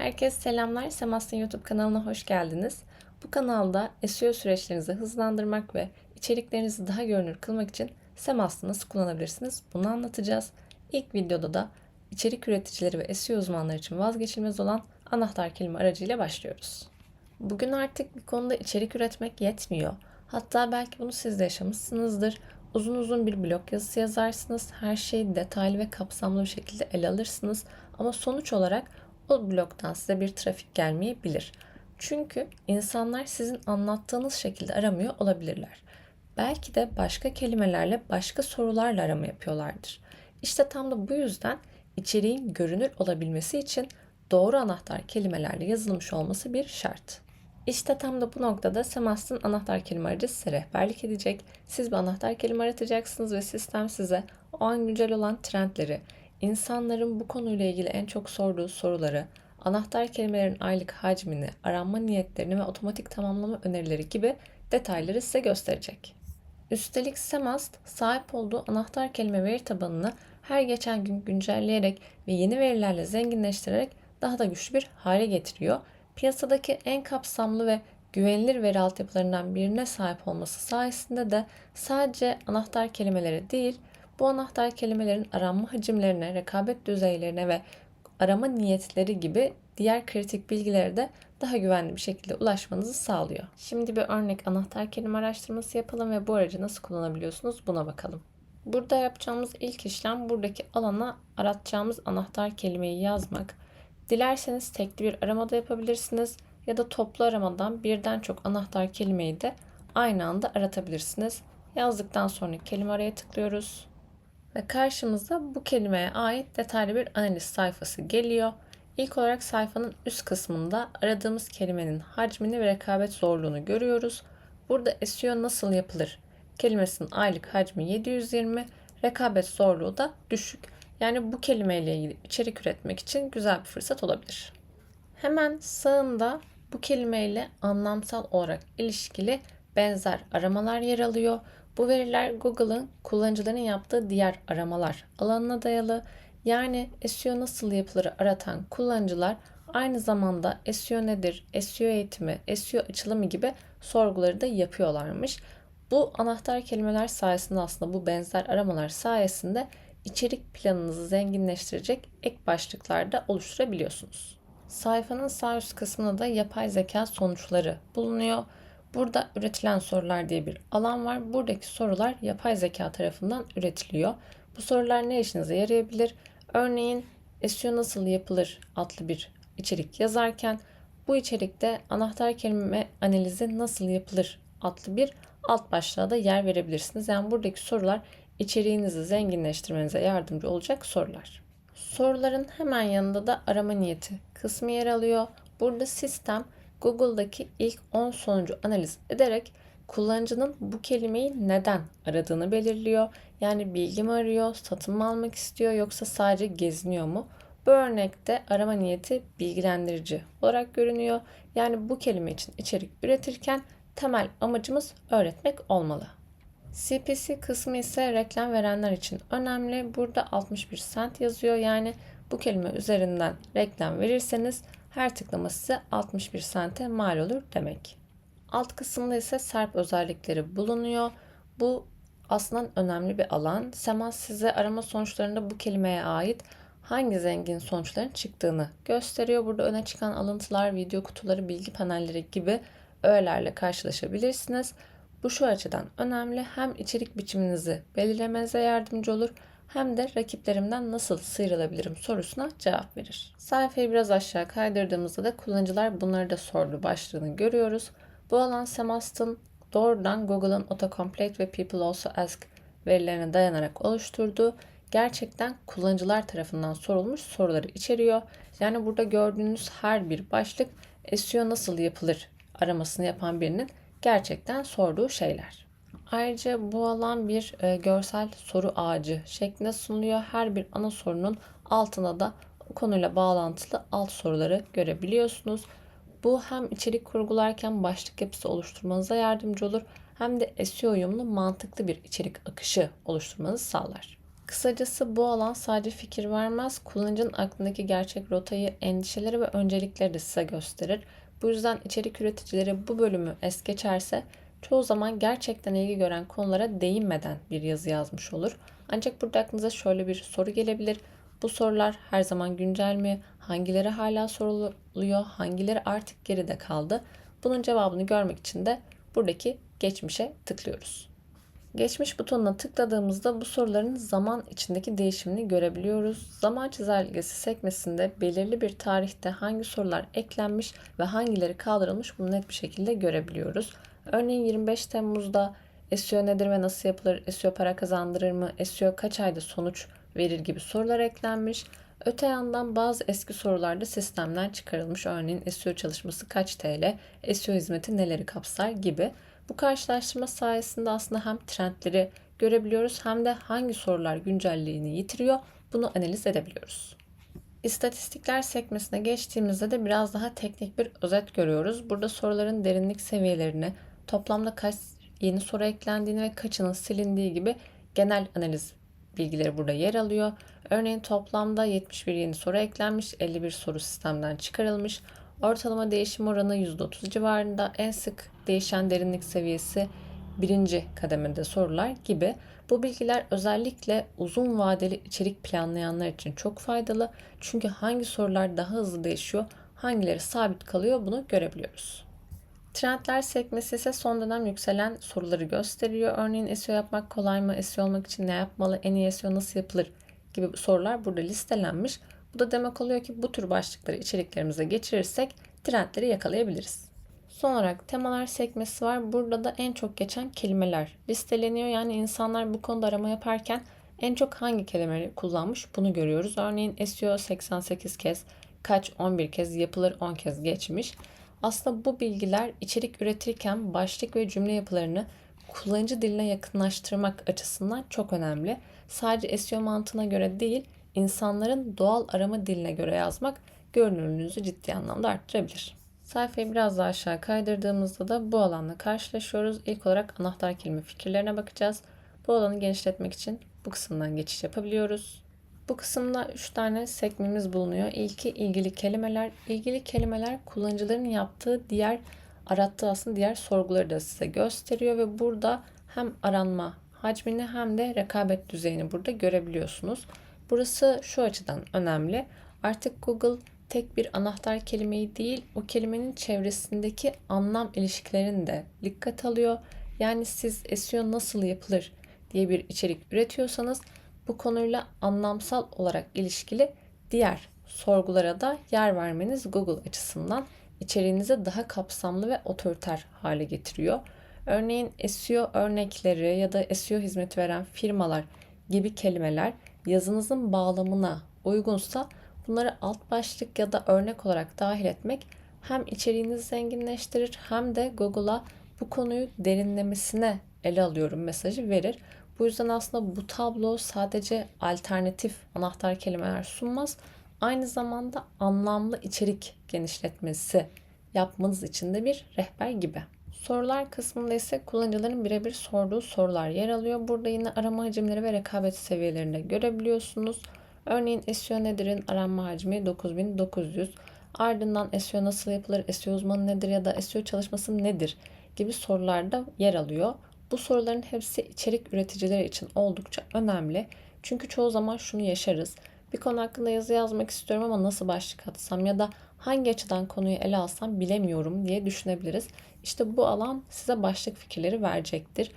Herkese selamlar. Semas'ın YouTube kanalına hoş geldiniz. Bu kanalda SEO süreçlerinizi hızlandırmak ve içeriklerinizi daha görünür kılmak için Semas'ı nasıl kullanabilirsiniz bunu anlatacağız. İlk videoda da içerik üreticileri ve SEO uzmanları için vazgeçilmez olan anahtar kelime aracıyla başlıyoruz. Bugün artık bir konuda içerik üretmek yetmiyor. Hatta belki bunu siz de yaşamışsınızdır. Uzun uzun bir blog yazısı yazarsınız. Her şeyi detaylı ve kapsamlı bir şekilde ele alırsınız. Ama sonuç olarak o blogdan size bir trafik gelmeyebilir. Çünkü insanlar sizin anlattığınız şekilde aramıyor olabilirler. Belki de başka kelimelerle, başka sorularla arama yapıyorlardır. İşte tam da bu yüzden içeriğin görünür olabilmesi için doğru anahtar kelimelerle yazılmış olması bir şart. İşte tam da bu noktada Semast'ın anahtar kelime aracı size rehberlik edecek. Siz bir anahtar kelime aratacaksınız ve sistem size o an güncel olan trendleri, insanların bu konuyla ilgili en çok sorduğu soruları, anahtar kelimelerin aylık hacmini, aranma niyetlerini ve otomatik tamamlama önerileri gibi detayları size gösterecek. Üstelik Semast sahip olduğu anahtar kelime veri tabanını her geçen gün güncelleyerek ve yeni verilerle zenginleştirerek daha da güçlü bir hale getiriyor. Piyasadaki en kapsamlı ve güvenilir veri altyapılarından birine sahip olması sayesinde de sadece anahtar kelimeleri değil, bu anahtar kelimelerin aranma hacimlerine, rekabet düzeylerine ve arama niyetleri gibi diğer kritik bilgilere de daha güvenli bir şekilde ulaşmanızı sağlıyor. Şimdi bir örnek anahtar kelime araştırması yapalım ve bu aracı nasıl kullanabiliyorsunuz buna bakalım. Burada yapacağımız ilk işlem buradaki alana aratacağımız anahtar kelimeyi yazmak. Dilerseniz tekli bir aramada yapabilirsiniz ya da toplu aramadan birden çok anahtar kelimeyi de aynı anda aratabilirsiniz. Yazdıktan sonra kelime araya tıklıyoruz. Ve karşımıza bu kelimeye ait detaylı bir analiz sayfası geliyor. İlk olarak sayfanın üst kısmında aradığımız kelimenin hacmini ve rekabet zorluğunu görüyoruz. Burada SEO nasıl yapılır? Kelimesinin aylık hacmi 720, rekabet zorluğu da düşük. Yani bu kelimeyle ilgili içerik üretmek için güzel bir fırsat olabilir. Hemen sağında bu kelimeyle anlamsal olarak ilişkili benzer aramalar yer alıyor. Bu veriler Google'ın kullanıcıların yaptığı diğer aramalar alanına dayalı. Yani SEO nasıl yapılır aratan kullanıcılar aynı zamanda SEO nedir, SEO eğitimi, SEO açılımı gibi sorguları da yapıyorlarmış. Bu anahtar kelimeler sayesinde aslında bu benzer aramalar sayesinde içerik planınızı zenginleştirecek ek başlıklar da oluşturabiliyorsunuz. Sayfanın sağ üst kısmında da yapay zeka sonuçları bulunuyor. Burada üretilen sorular diye bir alan var. Buradaki sorular yapay zeka tarafından üretiliyor. Bu sorular ne işinize yarayabilir? Örneğin SEO nasıl yapılır adlı bir içerik yazarken bu içerikte anahtar kelime analizi nasıl yapılır adlı bir alt başlığa da yer verebilirsiniz. Yani buradaki sorular içeriğinizi zenginleştirmenize yardımcı olacak sorular. Soruların hemen yanında da arama niyeti kısmı yer alıyor. Burada sistem Google'daki ilk 10 sonucu analiz ederek kullanıcının bu kelimeyi neden aradığını belirliyor. Yani bilgi mi arıyor, satın mı almak istiyor yoksa sadece geziniyor mu? Bu örnekte arama niyeti bilgilendirici olarak görünüyor. Yani bu kelime için içerik üretirken temel amacımız öğretmek olmalı. CPC kısmı ise reklam verenler için önemli. Burada 61 cent yazıyor. Yani bu kelime üzerinden reklam verirseniz her tıklama size 61 sente mal olur demek. Alt kısımda ise SERP özellikleri bulunuyor. Bu aslında önemli bir alan. Semas size arama sonuçlarında bu kelimeye ait hangi zengin sonuçların çıktığını gösteriyor. Burada öne çıkan alıntılar, video kutuları, bilgi panelleri gibi öğelerle karşılaşabilirsiniz. Bu şu açıdan önemli. Hem içerik biçiminizi belirlemenize yardımcı olur hem de rakiplerimden nasıl sıyrılabilirim sorusuna cevap verir. Sayfayı biraz aşağı kaydırdığımızda da kullanıcılar bunları da sordu başlığını görüyoruz. Bu alan Semast'ın doğrudan Google'ın autocomplete ve People Also Ask verilerine dayanarak oluşturduğu gerçekten kullanıcılar tarafından sorulmuş soruları içeriyor. Yani burada gördüğünüz her bir başlık SEO nasıl yapılır aramasını yapan birinin gerçekten sorduğu şeyler. Ayrıca bu alan bir e, görsel soru ağacı şeklinde sunuluyor. Her bir ana sorunun altına da konuyla bağlantılı alt soruları görebiliyorsunuz. Bu hem içerik kurgularken başlık yapısı oluşturmanıza yardımcı olur hem de SEO uyumlu mantıklı bir içerik akışı oluşturmanızı sağlar. Kısacası bu alan sadece fikir vermez, kullanıcının aklındaki gerçek rotayı, endişeleri ve öncelikleri de size gösterir. Bu yüzden içerik üreticileri bu bölümü es geçerse çoğu zaman gerçekten ilgi gören konulara değinmeden bir yazı yazmış olur. Ancak burada aklınıza şöyle bir soru gelebilir. Bu sorular her zaman güncel mi? Hangileri hala soruluyor? Hangileri artık geride kaldı? Bunun cevabını görmek için de buradaki geçmişe tıklıyoruz. Geçmiş butonuna tıkladığımızda bu soruların zaman içindeki değişimini görebiliyoruz. Zaman çizelgesi sekmesinde belirli bir tarihte hangi sorular eklenmiş ve hangileri kaldırılmış bunu net bir şekilde görebiliyoruz. Örneğin 25 Temmuz'da SEO nedir ve nasıl yapılır, SEO para kazandırır mı, SEO kaç ayda sonuç verir gibi sorular eklenmiş. Öte yandan bazı eski sorularda sistemden çıkarılmış. Örneğin SEO çalışması kaç TL, SEO hizmeti neleri kapsar gibi. Bu karşılaştırma sayesinde aslında hem trendleri görebiliyoruz hem de hangi sorular güncelliğini yitiriyor bunu analiz edebiliyoruz. İstatistikler sekmesine geçtiğimizde de biraz daha teknik bir özet görüyoruz. Burada soruların derinlik seviyelerini, toplamda kaç yeni soru eklendiğini ve kaçının silindiği gibi genel analiz bilgileri burada yer alıyor. Örneğin toplamda 71 yeni soru eklenmiş, 51 soru sistemden çıkarılmış. Ortalama değişim oranı %30 civarında. En sık değişen derinlik seviyesi birinci kademede sorular gibi. Bu bilgiler özellikle uzun vadeli içerik planlayanlar için çok faydalı. Çünkü hangi sorular daha hızlı değişiyor, hangileri sabit kalıyor bunu görebiliyoruz. Trendler sekmesi ise son dönem yükselen soruları gösteriyor. Örneğin SEO yapmak kolay mı? SEO olmak için ne yapmalı? En iyi SEO nasıl yapılır? gibi sorular burada listelenmiş. Bu da demek oluyor ki bu tür başlıkları içeriklerimize geçirirsek trendleri yakalayabiliriz. Son olarak temalar sekmesi var. Burada da en çok geçen kelimeler listeleniyor. Yani insanlar bu konuda arama yaparken en çok hangi kelimeleri kullanmış bunu görüyoruz. Örneğin SEO 88 kez, kaç 11 kez, yapılır 10 kez geçmiş. Aslında bu bilgiler içerik üretirken başlık ve cümle yapılarını kullanıcı diline yakınlaştırmak açısından çok önemli. Sadece SEO mantığına göre değil, insanların doğal arama diline göre yazmak görünürlüğünüzü ciddi anlamda arttırabilir. Sayfayı biraz daha aşağı kaydırdığımızda da bu alanla karşılaşıyoruz. İlk olarak anahtar kelime fikirlerine bakacağız. Bu alanı genişletmek için bu kısımdan geçiş yapabiliyoruz. Bu kısımda 3 tane sekmemiz bulunuyor. İlki ilgili kelimeler. İlgili kelimeler kullanıcıların yaptığı diğer arattığı aslında diğer sorguları da size gösteriyor ve burada hem aranma hacmini hem de rekabet düzeyini burada görebiliyorsunuz. Burası şu açıdan önemli. Artık Google tek bir anahtar kelimeyi değil, o kelimenin çevresindeki anlam ilişkilerini de dikkat alıyor. Yani siz SEO nasıl yapılır diye bir içerik üretiyorsanız bu konuyla anlamsal olarak ilişkili diğer sorgulara da yer vermeniz Google açısından içeriğinizi daha kapsamlı ve otoriter hale getiriyor. Örneğin SEO örnekleri ya da SEO hizmeti veren firmalar gibi kelimeler yazınızın bağlamına uygunsa bunları alt başlık ya da örnek olarak dahil etmek hem içeriğinizi zenginleştirir hem de Google'a bu konuyu derinlemesine ele alıyorum mesajı verir. Bu yüzden aslında bu tablo sadece alternatif anahtar kelimeler sunmaz. Aynı zamanda anlamlı içerik genişletmesi yapmanız için de bir rehber gibi. Sorular kısmında ise kullanıcıların birebir sorduğu sorular yer alıyor. Burada yine arama hacimleri ve rekabet seviyelerini görebiliyorsunuz. Örneğin SEO nedir'in aranma hacmi 9900. Ardından SEO nasıl yapılır, SEO uzmanı nedir ya da SEO çalışması nedir gibi sorularda yer alıyor. Bu soruların hepsi içerik üreticileri için oldukça önemli. Çünkü çoğu zaman şunu yaşarız. Bir konu hakkında yazı yazmak istiyorum ama nasıl başlık atsam ya da hangi açıdan konuyu ele alsam bilemiyorum diye düşünebiliriz. İşte bu alan size başlık fikirleri verecektir.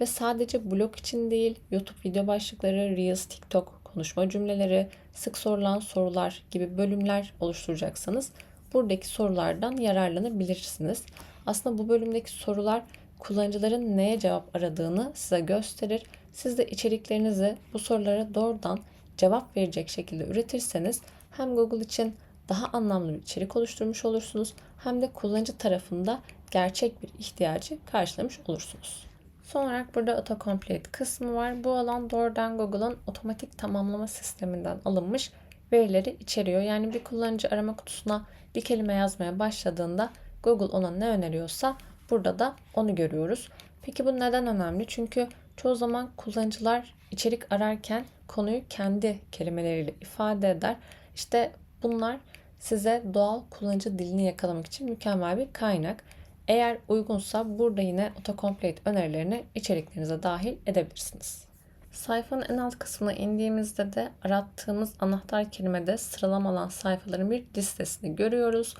Ve sadece blog için değil, YouTube video başlıkları, Reels, TikTok konuşma cümleleri, sık sorulan sorular gibi bölümler oluşturacaksanız buradaki sorulardan yararlanabilirsiniz. Aslında bu bölümdeki sorular kullanıcıların neye cevap aradığını size gösterir. Siz de içeriklerinizi bu sorulara doğrudan cevap verecek şekilde üretirseniz hem Google için daha anlamlı bir içerik oluşturmuş olursunuz hem de kullanıcı tarafında gerçek bir ihtiyacı karşılamış olursunuz. Son olarak burada autocomplete kısmı var. Bu alan doğrudan Google'ın otomatik tamamlama sisteminden alınmış verileri içeriyor. Yani bir kullanıcı arama kutusuna bir kelime yazmaya başladığında Google ona ne öneriyorsa burada da onu görüyoruz. Peki bu neden önemli? Çünkü çoğu zaman kullanıcılar içerik ararken konuyu kendi kelimeleriyle ifade eder. İşte bunlar size doğal kullanıcı dilini yakalamak için mükemmel bir kaynak. Eğer uygunsa burada yine autocomplete önerilerini içeriklerinize dahil edebilirsiniz. Sayfanın en alt kısmına indiğimizde de arattığımız anahtar kelimede sıralama alan sayfaların bir listesini görüyoruz.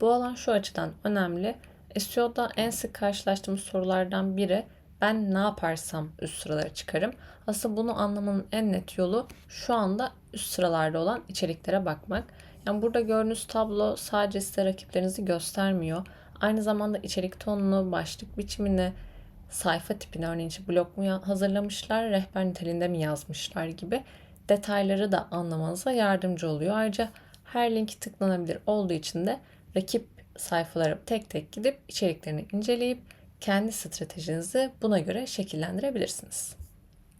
Bu alan şu açıdan önemli. SEO'da en sık karşılaştığımız sorulardan biri ben ne yaparsam üst sıralara çıkarım. Aslında bunu anlamanın en net yolu şu anda üst sıralarda olan içeriklere bakmak. Yani burada gördüğünüz tablo sadece size rakiplerinizi göstermiyor. Aynı zamanda içerik tonunu, başlık biçimini, sayfa tipini örneğin için blog mu hazırlamışlar, rehber niteliğinde mi yazmışlar gibi detayları da anlamanıza yardımcı oluyor. Ayrıca her link tıklanabilir olduğu için de rakip sayfalara tek tek gidip içeriklerini inceleyip kendi stratejinizi buna göre şekillendirebilirsiniz.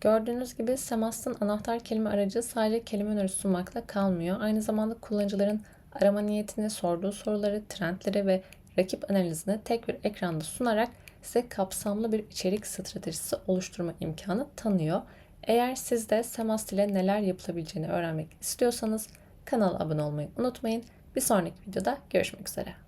Gördüğünüz gibi Semast'ın anahtar kelime aracı sadece kelime önerisi sunmakla kalmıyor. Aynı zamanda kullanıcıların arama niyetini, sorduğu soruları, trendleri ve rakip analizini tek bir ekranda sunarak size kapsamlı bir içerik stratejisi oluşturma imkanı tanıyor. Eğer siz de Semast ile neler yapılabileceğini öğrenmek istiyorsanız kanala abone olmayı unutmayın. Bir sonraki videoda görüşmek üzere.